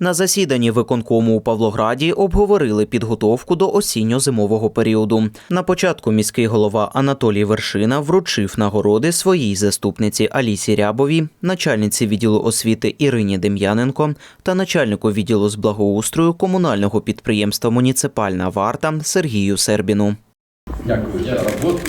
На засіданні виконкому у Павлограді обговорили підготовку до осінньо-зимового періоду. На початку міський голова Анатолій Вершина вручив нагороди своїй заступниці Алісі Рябовій, начальниці відділу освіти Ірині Дем'яненко та начальнику відділу з благоустрою комунального підприємства Муніципальна варта Сергію Сербіну. Дякую за роботу.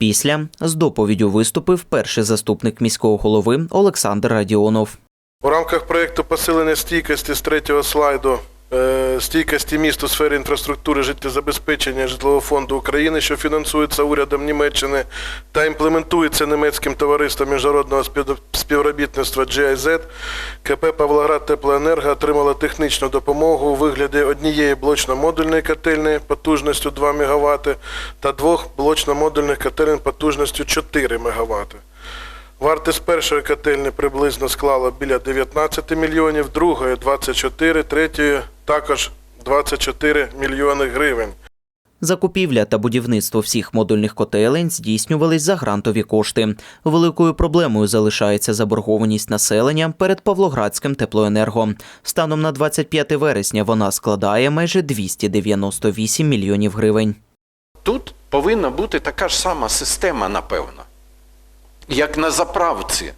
Після з доповіддю виступив перший заступник міського голови Олександр Радіонов. У рамках проєкту посилення стійкості з третього слайду стійкості міст у сфері інфраструктури життєзабезпечення житлового фонду України, що фінансується урядом Німеччини та імплементується німецьким товариством міжнародного співробітництва GIZ, КП Павлоград Теплоенерго отримало технічну допомогу у вигляді однієї блочно-модульної котельні потужністю 2 МВт та двох блочно-модульних котелень потужністю 4 МВт. Вартість першої котельні приблизно склала біля 19 мільйонів, другої 24, третьої також 24 мільйони гривень. Закупівля та будівництво всіх модульних котелень здійснювались за грантові кошти. Великою проблемою залишається заборгованість населення перед Павлоградським теплоенерго. Станом на 25 вересня вона складає майже 298 мільйонів гривень. Тут повинна бути така ж сама система, напевно, як на заправці.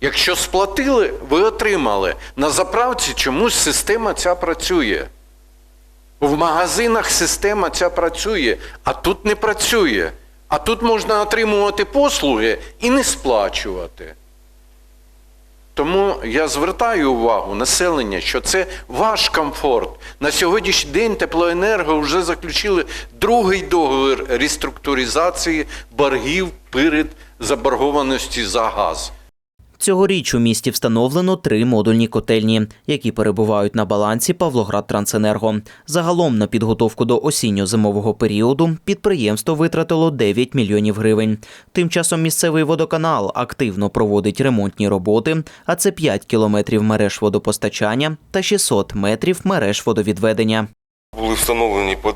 Якщо сплатили, ви отримали. На заправці чомусь система ця працює. В магазинах система ця працює, а тут не працює. А тут можна отримувати послуги і не сплачувати. Тому я звертаю увагу населення, що це ваш комфорт. На сьогоднішній день теплоенерго вже заключили другий договір реструктуризації боргів перед заборгованості за газ. Цьогоріч у місті встановлено три модульні котельні, які перебувають на балансі Павлоград-Трансенерго. Загалом на підготовку до осінньо-зимового періоду підприємство витратило 9 мільйонів гривень. Тим часом місцевий водоканал активно проводить ремонтні роботи, а це 5 кілометрів мереж водопостачання та 600 метрів мереж водовідведення. Були встановлені е,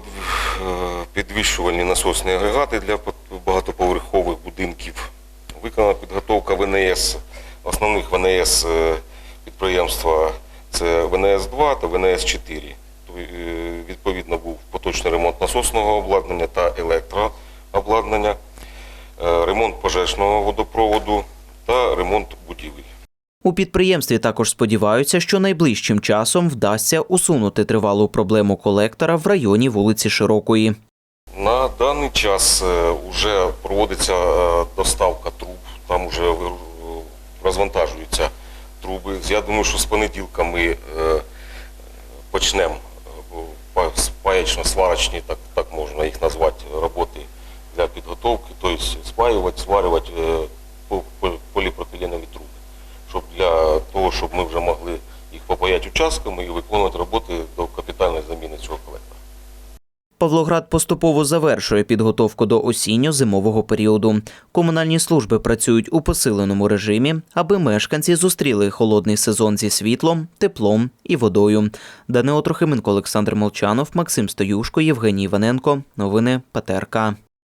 підвищувальні насосні агрегати для багатоповерхових будинків. Виконана підготовка ВНС, основних ВНС е, підприємства це ВНС-2 та ВНС-4. Е, Відповідно, був поточний ремонт насосного обладнання та електрообладнання, е, ремонт пожежного водопроводу та ремонт будівель. У підприємстві також сподіваються, що найближчим часом вдасться усунути тривалу проблему колектора в районі вулиці Широкої. На даний час вже проводиться доставка труб, там вже розвантажуються труби. Я думаю, що з понеділка ми е, почнемо па- спаєчно-сварочні, так, можна їх назвати, роботи для підготовки, тобто спаювати, сварювати е, по- по- поліпропіленові труби, щоб для того, щоб ми вже могли їх попаяти участками і виконувати роботи до капітальної заміни цього колектора. Павлоград поступово завершує підготовку до осінньо-зимового періоду. Комунальні служби працюють у посиленому режимі, аби мешканці зустріли холодний сезон зі світлом, теплом і водою. Данило Трохименко, Олександр Молчанов, Максим Стоюшко, Євгеній Іваненко. Новини ПТРК.